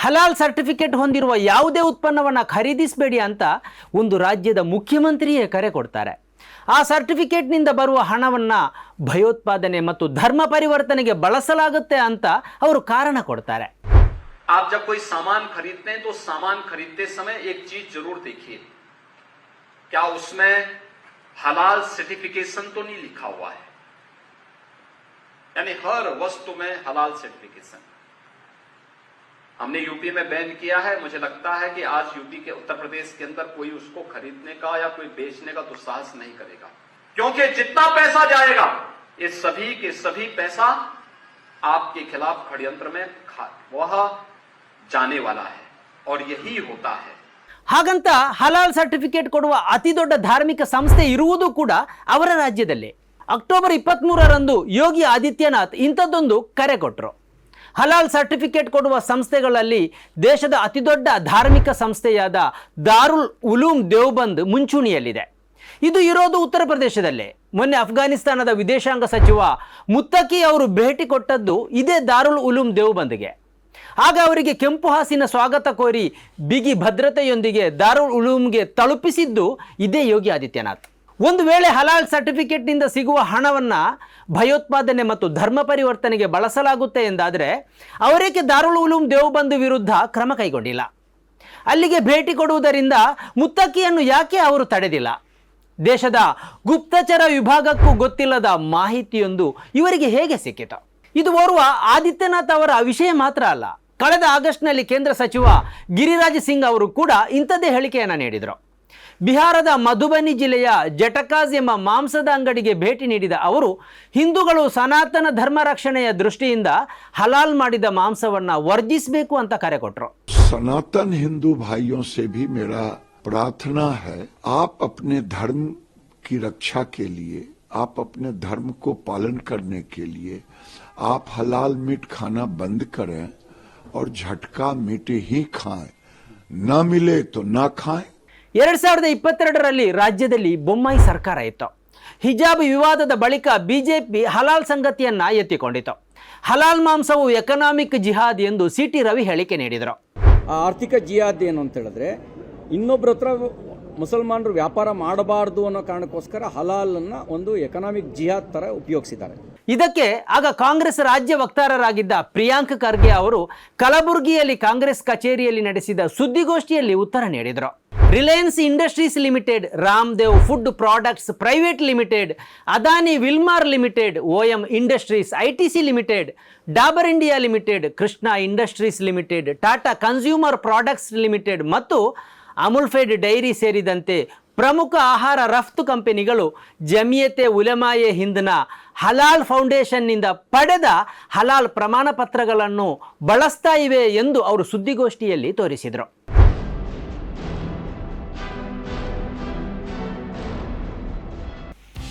ಹಲಾಲ್ certificate ಹೊಂದಿರುವ ಯಾವುದೇ ಉತ್ಪನ್ನವನ್ನು ಖರೀದಿಸಬೇಡಿ ಅಂತ ಒಂದು ರಾಜ್ಯದ ಮುಖ್ಯಮಂತ್ರಿಯೇ ಕರೆ ಕೊಡ್ತಾರೆ ಆ ಸರ್ಟಿಫಿಕೇಟ್ನಿಂದ ಬರುವ ಹಣವನ್ನು ಭಯೋತ್ಪಾದನೆ ಮತ್ತು ಧರ್ಮ ಪರಿವರ್ತನೆಗೆ ಬಳಸಲಾಗುತ್ತೆ ಅಂತ ಅವರು ಕಾರಣ ಕೊಡ್ತಾರೆ आप जब कोई सामान खरीदते हैं तो सामान खरीदते समय एक चीज जरूर देखिए क्या उसमें हलाल सर्टिफिकेशन तो नहीं लिखा हुआ है यानी हर वस्तु में हलाल सर्टिफिकेशन हमने यूपी में बैन किया है मुझे लगता है कि आज यूपी के उत्तर प्रदेश के अंदर कोई उसको खरीदने का या कोई बेचने का दुस्साहस नहीं करेगा क्योंकि जितना पैसा जाएगा ये सभी के सभी पैसा आपके खिलाफ षड्यंत्र में खा- वह जाने वाला है और यही होता है ಹಾಗಂತ ಹಲಾಲ್ ಸರ್ಟಿಫಿಕೇಟ್ ಕೊಡುವ ಅತಿ ದೊಡ್ಡ ಧಾರ್ಮಿಕ ಸಂಸ್ಥೆ ಇರುವುದು ಕೂಡ ಅವರ ರಾಜ್ಯದಲ್ಲಿ ಅಕ್ಟೋಬರ್ ಇಪ್ಪತ್ತ್ಮೂರರಂದು ಯೋಗಿ ಆದಿತ್ಯನಾಥ್ ಇಂಥದ್ದೊಂದು ಕರೆ ಕೊಟ್ಟರು ಹಲಾಲ್ ಸರ್ಟಿಫಿಕೇಟ್ ಕೊಡುವ ಸಂಸ್ಥೆಗಳಲ್ಲಿ ದೇಶದ ಅತಿದೊಡ್ಡ ಧಾರ್ಮಿಕ ಸಂಸ್ಥೆಯಾದ ದಾರುಲ್ ಉಲೂಮ್ ದೇವ್ಬಂದ್ ಮುಂಚೂಣಿಯಲ್ಲಿದೆ. ಇದು ಇರೋದು ಉತ್ತರ ಪ್ರದೇಶದಲ್ಲೇ. ಮೊನ್ನೆ ಅಫ್ಘಾನಿಸ್ತಾನದ ವಿದೇಶಾಂಗ ಸಚಿವ ಮುತ್ತಕಿ ಅವರು ಭೇಟಿ ಕೊಟ್ಟದ್ದು ಇದೇ ದಾರುಲ್ ಉಲೂಮ್ ದೇವ್ಬಂದ್ಗೆ. ಆಗ ಅವರಿಗೆ ಕೆಂಪು ಹಾಸಿನ ಸ್ವಾಗತ ಕೋರಿ ಬಿಗಿ ಭದ್ರತೆಯೊಂದಿಗೆ ದಾರುಲ್ ಉಲೂಮ್ಗೆ ತಲುಪಿಸಿದ್ದು ಇದೇ ಯೋಗಿ ಆದಿತ್ಯನಾಥ್. ಒಂದು ವೇಳೆ ಹಲಾಲ್ ಸರ್ಟಿಫಿಕೇಟ್ನಿಂದ ಸಿಗುವ ಹಣವನ್ನು ಭಯೋತ್ಪಾದನೆ ಮತ್ತು ಧರ್ಮ ಪರಿವರ್ತನೆಗೆ ಬಳಸಲಾಗುತ್ತೆ ಎಂದಾದರೆ, ಅವರೇಕೆ ದಾರುಲ್ ಉಲೂಮ್ ದೇವಬಂಧು ವಿರುದ್ಧ ಕ್ರಮ ಕೈಗೊಂಡಿಲ್ಲ? ಅಲ್ಲಿಗೆ ಭೇಟಿ ಕೊಡುವುದರಿಂದ ಮುತ್ತಕ್ಕಿಯನ್ನು ಯಾಕೆ ಅವರು ತಡೆದಿಲ್ಲ? ದೇಶದ ಗುಪ್ತಚರ ವಿಭಾಗಕ್ಕೂ ಗೊತ್ತಿಲ್ಲದ ಮಾಹಿತಿಯೊಂದು ಇವರಿಗೆ ಹೇಗೆ ಸಿಕ್ಕಿತು? ಇದು ಓರ್ವ ಆದಿತ್ಯನಾಥ್ ಅವರ ವಿಷಯ ಮಾತ್ರ ಅಲ್ಲ. ಕಳೆದ ಆಗಸ್ಟ್ನಲ್ಲಿ ಕೇಂದ್ರ ಸಚಿವ ಗಿರಿರಾಜ್ ಸಿಂಗ್ ಅವರು ಕೂಡ ಇಂಥದ್ದೇ ಹೇಳಿಕೆಯನ್ನು ನೀಡಿದರು. ಬಿಹಾರದ ಮಧುಬನಿ ಜಿಲ್ಲೆಯ ಜಟಕಾಜ್ ಎಂಬ ಮಾಂಸದ ಅಂಗಡಿಗೆ ಭೇಟಿ ನೀಡಿದ ಅವರು ಹಿಂದೂಗಳು ಸನಾತನ ಧರ್ಮ ರಕ್ಷಣೆಯ ದೃಷ್ಟಿಯಿಂದ ಹಲಾಲ್ ಮಾಡಿದ ಮಾಂಸವನ್ನು ವರ್ಜಿಸಬೇಕು ಅಂತ ಕರೆ ಕೊಟ್ಟರು सनातन हिंदू भाइयों से भी मेरा प्रार्थना है आप अपने धर्म की रक्षा के लिए आप अपने धर्म को पालन करने के लिए आप हलाल मीट खाना बंद करें और झटका मीट ही खाएं न मिले तो ना खाएं ಎರಡ್ ಸಾವಿರದ ಇಪ್ಪತ್ತೆರಡರಲ್ಲಿ ರಾಜ್ಯದಲ್ಲಿ ಬೊಮ್ಮಾಯಿ ಸರ್ಕಾರ ಇತ್ತು. ಹಿಜಾಬ್ ವಿವಾದದ ಬಳಿಕ ಬಿಜೆಪಿ ಹಲಾಲ್ ಸಂಗತಿಯನ್ನ ಎತ್ತಿಕೊಂಡಿತು ಹಲಾಲ್ ಮಾಂಸವು ಎಕನಾಮಿಕ್ ಜಿಹಾದ್ ಎಂದು ಸಿ ಟಿ ರವಿ ಹೇಳಿಕೆ ನೀಡಿದರು. ಆರ್ಥಿಕ ಜಿಹಾದ್ ಏನು ಅಂತ ಹೇಳಿದ್ರೆ ಇನ್ನೊಬ್ಬರ ಹತ್ರ ಮುಸಲ್ಮಾನರು ವ್ಯಾಪಾರ ಮಾಡಬಾರ್ದು ಅನ್ನೋ ಕಾರಣಕ್ಕೋಸ್ಕರ ಹಲಾಲನ್ನು ಒಂದು ಎಕನಾಮಿಕ್ ಜಿಹಾದ್ ಥರ ಉಪಯೋಗಿಸಿದ್ದಾರೆ. ಇದಕ್ಕೆ ಆಗ ಕಾಂಗ್ರೆಸ್ ರಾಜ್ಯ ವಕ್ತಾರರಾಗಿದ್ದ ಪ್ರಿಯಾಂಕ್ ಖರ್ಗೆ ಅವರು ಕಲಬುರಗಿಯಲ್ಲಿ ಕಾಂಗ್ರೆಸ್ ಕಚೇರಿಯಲ್ಲಿ ನಡೆಸಿದ ಸುದ್ದಿಗೋಷ್ಠಿಯಲ್ಲಿ ಉತ್ತರ ನೀಡಿದರು. Reliance industries limited, Ramdev food products private limited, Adani Wilmar limited, O M industries I T C limited, Dabur India limited, Krishna industries limited, Tata consumer products limited ಮತ್ತು ಅಮುಲ್ಫೆಡ್ ಡೈರಿ ಸೇರಿದಂತೆ ಪ್ರಮುಖ ಆಹಾರ ರಫ್ತು ಕಂಪನಿಗಳು ಜಮಿಯತೆ ಉಲೆಮಾಯೆ ಹಿಂದ್ನ ಹಲಾಲ್ ಫೌಂಡೇಶನ್ನಿಂದ ಪಡೆದ ಹಲಾಲ್ ಪ್ರಮಾಣ ಪತ್ರಗಳನ್ನು ಬಳಸ್ತಾ ಇವೆ ಎಂದು ಅವರು ಸುದ್ದಿಗೋಷ್ಠಿಯಲ್ಲಿ ತೋರಿಸಿದರು.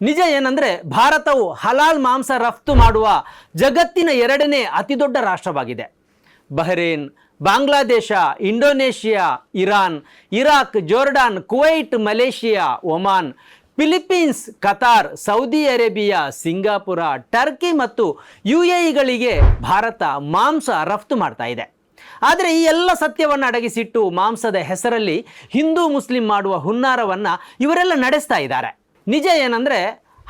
ನಿಜ ಏನಂದ್ರೆ ಭಾರತವು ಹಲಾಲ್ ಮಾಂಸ ರಫ್ತು ಮಾಡುವ ಜಗತ್ತಿನ ಎರಡನೇ ಅತಿದೊಡ್ಡ ರಾಷ್ಟ್ರವಾಗಿದೆ. Bahrain, Bangladesh, Indonesia, Iran, Iraq, Jordan, Kuwait, Malaysia, Oman Philippines Qatar, Saudi Arabia, Singapore, Turkey ಮತ್ತು ಯು ಎಗಳಿಗೆ ಭಾರತ ಮಾಂಸ ರಫ್ತು ಮಾಡ್ತಾ ಇದೆ. ಆದರೆ ಈ ಎಲ್ಲ ಸತ್ಯವನ್ನು ಅಡಗಿಸಿಟ್ಟು ಮಾಂಸದ ಹೆಸರಲ್ಲಿ ಹಿಂದೂ, ಮುಸ್ಲಿಂ ಮಾಡುವ ಹುನ್ನಾರವನ್ನು ಇವರೆಲ್ಲ ನಡೆಸ್ತಾ ಇದ್ದಾರೆ. ನಿಜ ಏನಂದರೆ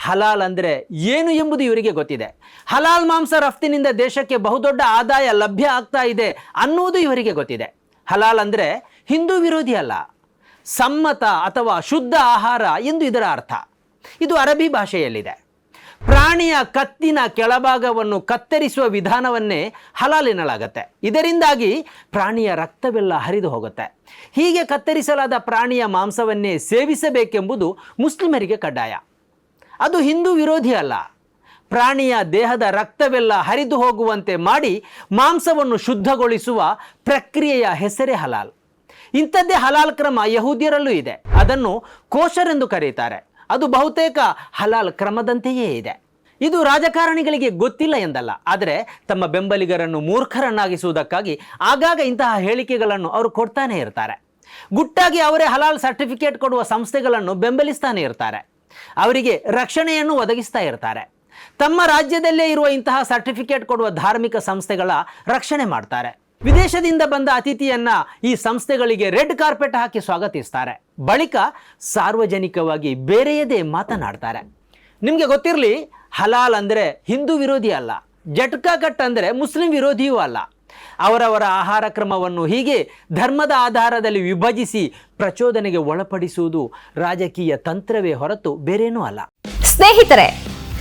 ಹಲಾಲ್ ಅಂದರೆ ಏನು ಎಂಬುದು ಇವರಿಗೆ ಗೊತ್ತಿದೆ. ಹಲಾಲ್ ಮಾಂಸ ರಫ್ತಿನಿಂದ ದೇಶಕ್ಕೆ ಬಹುದೊಡ್ಡ ಆದಾಯ ಲಭ್ಯ ಆಗ್ತಾ ಇದೆ ಅನ್ನುವುದು ಇವರಿಗೆ ಗೊತ್ತಿದೆ. ಹಲಾಲ್ ಅಂದರೆ ಹಿಂದೂ ವಿರೋಧಿ ಅಲ್ಲ, ಸಮ್ಮತ ಅಥವಾ ಶುದ್ಧ ಆಹಾರ ಎಂದು ಇದರ ಅರ್ಥ. ಇದು ಅರಬಿ ಭಾಷೆಯಲ್ಲಿದೆ. ಪ್ರಾಣಿಯ ಕತ್ತಿನ ಕೆಳಭಾಗವನ್ನು ಕತ್ತರಿಸುವ ವಿಧಾನವನ್ನೇ ಹಲಾಲ್ ಇದರಿಂದಾಗಿ ಪ್ರಾಣಿಯ ರಕ್ತವೆಲ್ಲ ಹರಿದು ಹೋಗುತ್ತೆ. ಹೀಗೆ ಕತ್ತರಿಸಲಾದ ಪ್ರಾಣಿಯ ಮಾಂಸವನ್ನೇ ಸೇವಿಸಬೇಕೆಂಬುದು ಮುಸ್ಲಿಮರಿಗೆ ಕಡ್ಡಾಯ. ಅದು ಹಿಂದೂ ವಿರೋಧಿ ಅಲ್ಲ. ಪ್ರಾಣಿಯ ದೇಹದ ರಕ್ತವೆಲ್ಲ ಹರಿದು ಹೋಗುವಂತೆ ಮಾಡಿ ಮಾಂಸವನ್ನು ಶುದ್ಧಗೊಳಿಸುವ ಪ್ರಕ್ರಿಯೆಯ ಹೆಸರೇ ಹಲಾಲ್. ಇಂಥದ್ದೇ ಹಲಾಲ್ ಕ್ರಮ ಯಹೂದಿಯರಲ್ಲೂ ಇದೆ. ಅದನ್ನು ಕೋಶರ್ ಎಂದು ಕರೆಯುತ್ತಾರೆ. ಅದು ಬಹುತೇಕ ಹಲಾಲ್ ಕ್ರಮದಂತೆಯೇ ಇದೆ. ಇದು ರಾಜಕಾರಣಿಗಳಿಗೆ ಗೊತ್ತಿಲ್ಲ ಎಂದಲ್ಲ, ಆದರೆ ತಮ್ಮ ಬೆಂಬಲಿಗರನ್ನು ಮೂರ್ಖರನ್ನಾಗಿಸುವುದಕ್ಕಾಗಿ ಆಗಾಗ ಇಂತಹ ಹೇಳಿಕೆಗಳನ್ನು ಅವರು ಕೊಡ್ತಾನೆ ಇರ್ತಾರೆ. ಗುಟ್ಟಾಗಿ ಅವರೇ ಹಲಾಲ್ ಸರ್ಟಿಫಿಕೇಟ್ ಕೊಡುವ ಸಂಸ್ಥೆಗಳನ್ನು ಬೆಂಬಲಿಸ್ತಾನೆ ಇರ್ತಾರೆ. ಅವರಿಗೆ ರಕ್ಷಣೆಯನ್ನು ಒದಗಿಸ್ತಾ ಇರ್ತಾರೆ. ತಮ್ಮ ರಾಜ್ಯದಲ್ಲೇ ಇರುವ ಇಂತಹ ಸರ್ಟಿಫಿಕೇಟ್ ಕೊಡುವ ಧಾರ್ಮಿಕ ಸಂಸ್ಥೆಗಳ ರಕ್ಷಣೆ ಮಾಡ್ತಾರೆ. ವಿದೇಶದಿಂದ ಬಂದ ಅತಿಥಿಯನ್ನ ಈ ಸಂಸ್ಥೆಗಳಿಗೆ ರೆಡ್ ಕಾರ್ಪೆಟ್ ಹಾಕಿ ಸ್ವಾಗತಿಸ್ತಾರೆ. ಬಳಿಕ ಸಾರ್ವಜನಿಕವಾಗಿ ಬೇರೆಯದೇ ಮಾತನಾಡ್ತಾರೆ. ನಿಮಗೆ ಗೊತ್ತಿರಲಿ, ಹಲಾಲ್ ಅಂದರೆ ಹಿಂದೂ ವಿರೋಧಿ ಅಲ್ಲ. ಜಟ್ಕಾ ಕಟ್ ಅಂದರೆ ಮುಸ್ಲಿಂ ವಿರೋಧಿಯೂ ಅಲ್ಲ. ಅವರವರ ಆಹಾರ ಕ್ರಮವನ್ನು ಹೀಗೆ ಧರ್ಮದ ಆಧಾರದಲ್ಲಿ ವಿಭಜಿಸಿ ಪ್ರಚೋದನೆಗೆ ಒಳಪಡಿಸುವುದು ರಾಜಕೀಯ ತಂತ್ರವೇ ಹೊರತು ಬೇರೇನೂ ಅಲ್ಲ. ಸ್ನೇಹಿತರೆ